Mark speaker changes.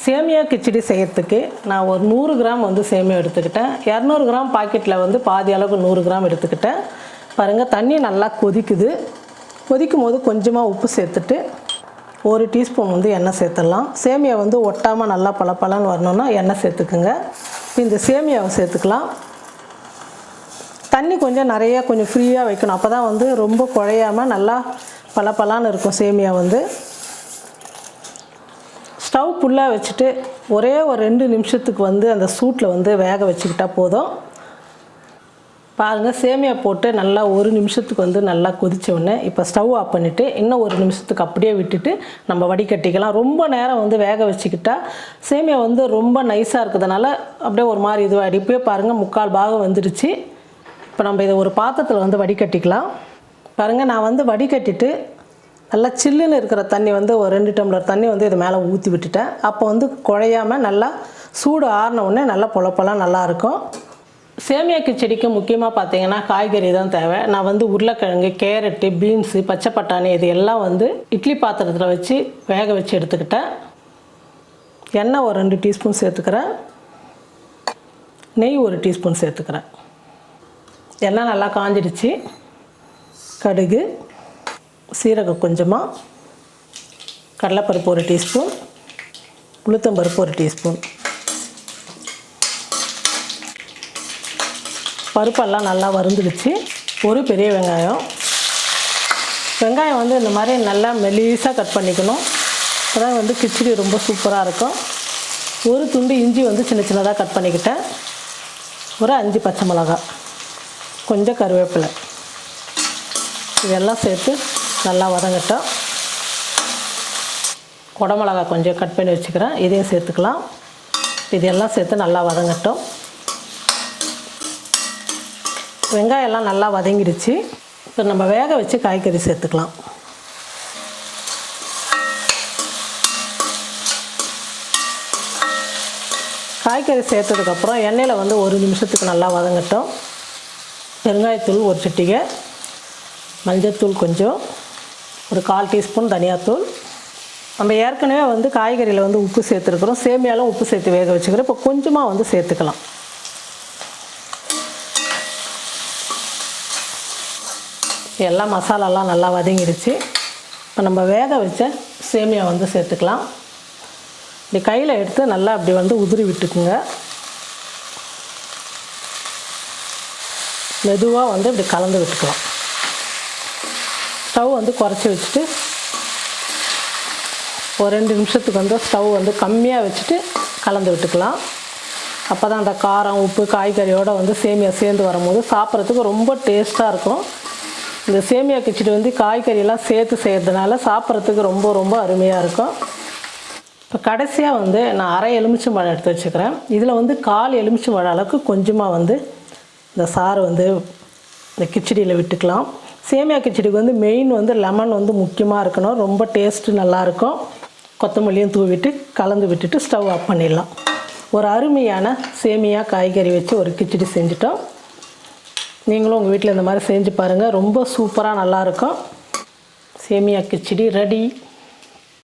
Speaker 1: சேமியா கிச்சடி செய்யறதுக்கு நான் ஒரு நூறு கிராம் வந்து சேமியா எடுத்துக்கிட்டேன். இரநூறு கிராம் பாக்கெட்டில் வந்து பாதி அளவுக்கு நூறு கிராம் எடுத்துக்கிட்டேன். பாருங்கள் தண்ணி நல்லா கொதிக்குது. கொதிக்கும் போது கொஞ்சமாக உப்பு சேர்த்துட்டு ஒரு டீஸ்பூன் வந்து எண்ணெய் சேர்த்துடலாம். சேமியா வந்து ஒட்டாமல் நல்லா பளபளன்னு வரணும்னா எண்ணெய் சேர்த்துக்குங்க. இந்த சேமியாவை சேர்த்துக்கலாம். தண்ணி கொஞ்சம் நிறையா கொஞ்சம் ஃப்ரீயாக வைக்கணும். அப்போ தான் வந்து ரொம்ப குழையாமல் நல்லா பளபளன்னு இருக்கும் சேமியா வந்து. ஸ்டவ் ஃபுல்லாக வச்சுட்டு ஒரே ஒரு ரெண்டு நிமிஷத்துக்கு வந்து அந்த சூட்டில் வந்து வேக வச்சுக்கிட்டா போதும். பாருங்கள் சேமியா போட்டு நல்லா ஒரு நிமிஷத்துக்கு வந்து நல்லா கொதிச்ச உடனே இப்போ ஸ்டவ் ஆஃப் பண்ணிவிட்டு இன்னும் ஒரு நிமிஷத்துக்கு அப்படியே விட்டுட்டு நம்ம வடிகட்டிக்கலாம். ரொம்ப நேரம் வந்து வேக வச்சுக்கிட்டா சேமியா வந்து ரொம்ப நைஸாக இருக்கிறதுனால அப்படியே ஒரு மாதிரி இதுவாக அடிப்பே பாருங்கள் முக்கால் பாகம் வந்துடுச்சு. இப்போ நம்ம இதை ஒரு பாத்திரத்தில் வந்து வடிகட்டிக்கலாம். பாருங்கள் நான் வந்து வடிகட்டிட்டு நல்லா சில்லுன்னு இருக்கிற தண்ணி வந்து ஒரு ரெண்டு டம்ளர் தண்ணி வந்து இது மேலே ஊற்றி விட்டுட்டேன். அப்போ வந்து குழையாமல் நல்லா சூடு ஆறின உடனே நல்லா பொழப்பெல்லாம் நல்லாயிருக்கும் சேமியாக்கு செடிக்கு முக்கியமாக பார்த்தீங்கன்னா காய்கறி தான் தேவை. நான் வந்து உருளைக்கிழங்கு கேரட்டு பீன்ஸு பச்சை பட்டாணி இது எல்லாம் வந்து இட்லி பாத்திரத்தில் வச்சு வேக வச்சு எடுத்துக்கிட்டேன். எண்ணெய் ஒரு ரெண்டு டீஸ்பூன் சேர்த்துக்கிறேன். நெய் ஒரு டீஸ்பூன் சேர்த்துக்கிறேன். எண்ணெய் நல்லா காஞ்சிடுச்சு. கடுகு. சீரகம் கொஞ்சமாக கடலைப்பருப்பு ஒரு டீஸ்பூன் உளுத்தம்பருப்பு ஒரு டீஸ்பூன். பருப்பெல்லாம் நல்லா வறுந்துடுச்சு. ஒரு பெரிய வெங்காயம். வெங்காயம் வந்து இந்த மாதிரி நல்லா மெலிசாக கட் பண்ணிக்கணும். அதான் வந்து கிச்சடி ரொம்ப சூப்பராக இருக்கும். ஒரு துண்டு இஞ்சி வந்து சின்ன சின்னதாக கட் பண்ணிக்கிட்டேன். ஒரு அஞ்சு பச்சை மிளகா கொஞ்சம் கருவேப்பிலை. இதெல்லாம் சேர்த்து நல்லா வதங்கட்டும். குடமிளகா கொஞ்சம் கட் பண்ணி வச்சுக்கிறேன். இதையும் சேர்த்துக்கலாம். இதெல்லாம் சேர்த்து நல்லா வதங்கட்டும். வெங்காயம் எல்லாம் நல்லா வதங்கிடுச்சு இப்போ நம்ம வேக வச்சு காய்கறி சேர்த்துக்கலாம். காய்கறி சேர்த்ததுக்கப்புறம் எண்ணெயில் வந்து ஒரு நிமிஷத்துக்கு நல்லா வதங்கட்டும். பெருங்காயத்தூள் ஒரு சிட்டிகை. மஞ்சத்தூள் கொஞ்சம். ஒரு கால் டீஸ்பூன் தனியாத்தூள். நம்ம ஏற்கனவே வந்து காய்கறியில் வந்து உப்பு சேர்த்துருக்குறோம். சேமியாலும் உப்பு சேர்த்து வேக வச்சுக்கிறோம். இப்போ கொஞ்சமாக வந்து சேர்த்துக்கலாம். எல்லாம் மசாலாலாம் நல்லா வதங்கிடுச்சு. இப்போ நம்ம வேக வச்ச சேமியா வந்து சேர்த்துக்கலாம். இப்படி கையில் எடுத்து நல்லா அப்படி வந்து உதிரி விட்டுக்குங்க. மெதுவாக வந்து இப்படி கலந்து விட்டுக்கலாம். ஸ்டவ் வந்து குறைச்சி வச்சுட்டு ஒரு ரெண்டு நிமிஷத்துக்கு வந்து ஸ்டவ் வந்து கம்மியாக வச்சுட்டு கலந்து விட்டுக்கலாம். அப்போ தான் அந்த காரம் உப்பு காய்கறியோடு வந்து சேமியா சேர்ந்து வரும்போது சாப்பிட்றதுக்கு ரொம்ப டேஸ்ட்டாக இருக்கும். இந்த சேமியா கிச்சடி வந்து காய்கறியெல்லாம் சேர்த்து செய்கிறதுனால சாப்பிட்றதுக்கு ரொம்ப ரொம்ப அருமையாக இருக்கும். இப்போ கடைசியாக வந்து நான் அரை எலுமிச்சம் பழம் எடுத்து வச்சுக்கிறேன். இதில் வந்து கால் எலுமிச்சம் பழம் அளவுக்கு கொஞ்சமாக வந்து இந்த சாறு வந்து இந்த கிச்சடியில் விட்டுக்கலாம். சேமியா கிச்சடிக்கு வந்து மெயின் வந்து லெமன் வந்து முக்கியமாக இருக்கணும். ரொம்ப டேஸ்ட்டு நல்லாயிருக்கும் கொத்தமல்லியும் தூவிட்டு கலந்து விட்டுட்டு ஸ்டவ் ஆஃப் பண்ணிடலாம். ஒரு அருமையான சேமியா காய்கறி வச்சு ஒரு கிச்சடி செஞ்சுட்டோம். நீங்களும் உங்கள் வீட்டில் இந்த மாதிரி செஞ்சு பாருங்கள் ரொம்ப சூப்பராக நல்லாயிருக்கும் சேமியா கிச்சடி ரெடி